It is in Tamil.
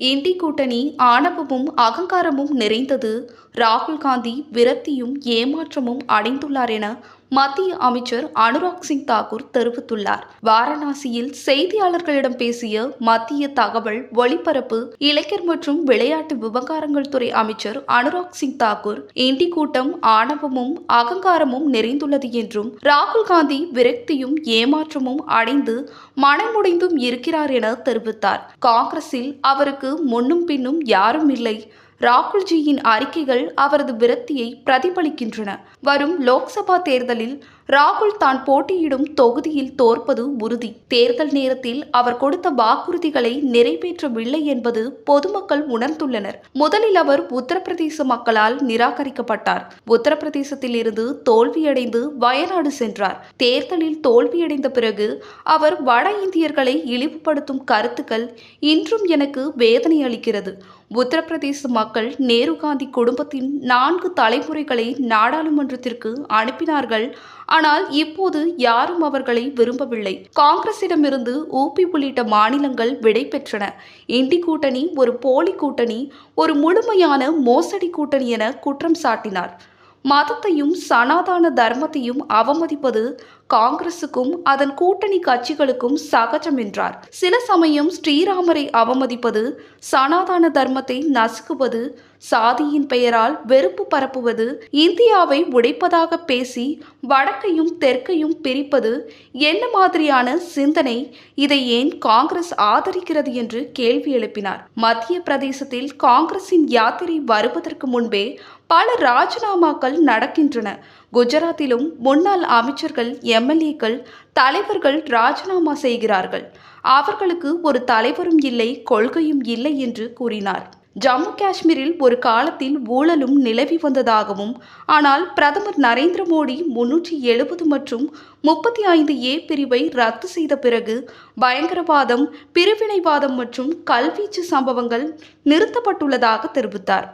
இந்தி கூட்டணி ஆணவமும் அகங்காரமும் நிறைந்தது. ராகுல் காந்தி விரக்தியும் ஏமாற்றமும் அடைந்துள்ளார் என மத்திய அமைச்சர் அனுராக் சிங் தாக்கூர் தெரிவித்துள்ளார். வாரணாசியில் செய்தியாளர்களிடம் பேசிய மத்திய தகவல் ஒலிபரப்பு இளைஞர் மற்றும் விளையாட்டு விவகாரங்கள் துறை அமைச்சர் அனுராக் சிங் தாக்கூர் இண்டி கூட்டம் ஆணவமும் அகங்காரமும் நிறைந்துள்ளது என்றும் ராகுல் காந்தி விரக்தியும் ஏமாற்றமும் அடைந்து மனமுடைந்தும் இருக்கிறார் என தெரிவித்தார். காங்கிரஸில் அவருக்கு முன்னும் பின்னும் யாரும் இல்லை. ராகுல்ஜியின் அறிக்கைகள் அவரது விரக்தியை பிரதிபலிக்கின்றன. வரும் லோக்சபா தேர்தலில் ராகுல் தான் போட்டியிடும் தொகுதியில் தோற்பது உறுதி. தேர்தல் நேரத்தில் அவர் கொடுத்த வாக்குறுதிகளை நிறைவேற்றவில்லை என்பது பொதுமக்கள் உணர்ந்துள்ளனர். முதலில் அவர் உத்தரப்பிரதேச மக்களால் நிராகரிக்கப்பட்டார். உத்தரப்பிரதேசத்தில் இருந்து தோல்வியடைந்து வயநாடு சென்றார். தேர்தலில் தோல்வியடைந்த பிறகு அவர் வட இந்தியர்களை இழிவுபடுத்தும் கருத்துக்கள் இன்றும் எனக்கு வேதனை அளிக்கிறது. உத்தரப்பிரதேச மக்கள் நேரு காந்தி குடும்பத்தின் நான்கு தலைமுறைகளை நாடாளுமன்றத்திற்கு அனுப்பினார்கள். ஆனால் இப்போது யாரும் அவர்களை விரும்பவில்லை. காங்கிரசிடமிருந்து ஊபி உள்ளிட்ட மாநிலங்கள் விடை பெற்றன. இண்டி கூட்டணி ஒரு போலி கூட்டணி ஒரு முழுமையான மோசடி கூட்டணி என குற்றம் சாட்டினார். மதத்தையும் சனாதன தர்மத்தையும் அவமதிப்பது காங்கிரசுக்கும் அதன் கூட்டணி கட்சிகளுக்கும் சகஜம் என்றார். சில சமயம் ஸ்ரீராமரை அவமதிப்பது சனாதன தர்மத்தை நசுக்குவது சாதியின் பெயரால் வெறுப்பு பரப்புவது இந்தியாவை உடைப்பதாக பேசி வடக்கையும் தெற்கையும் பிரிப்பது என்ன மாதிரியான சிந்தனை இதை ஏன் காங்கிரஸ் ஆதரிக்கிறது என்று கேள்வி எழுப்பினார். மத்திய பிரதேசத்தில் காங்கிரசின் யாத்திரை வருவதற்கு முன்பே பல ராஜினாமாக்கள் நடக்கின்றன. குஜராத்திலும் முன்னாள் அமைச்சர்கள் எம்எல்ஏக்கள் தலைவர்கள் ராஜினாமா செய்கிறார்கள். அவர்களுக்கு ஒரு தலைவரும் இல்லை கொள்கையும் இல்லை என்று கூறினார். ஜம்மு காஷ்மீரில் ஒரு காலத்தில் ஊழலும் நிலவி வந்ததாகவும் ஆனால் பிரதமர் நரேந்திர மோடி முன்னூற்றி எழுபது மற்றும் முப்பத்தி ஐந்து ஏ பிரிவை ரத்து செய்த பிறகு பயங்கரவாதம் பிரிவினைவாதம் மற்றும் கல்வீச்சு சம்பவங்கள் நிறுத்தப்பட்டுள்ளதாக தெரிவித்தார்.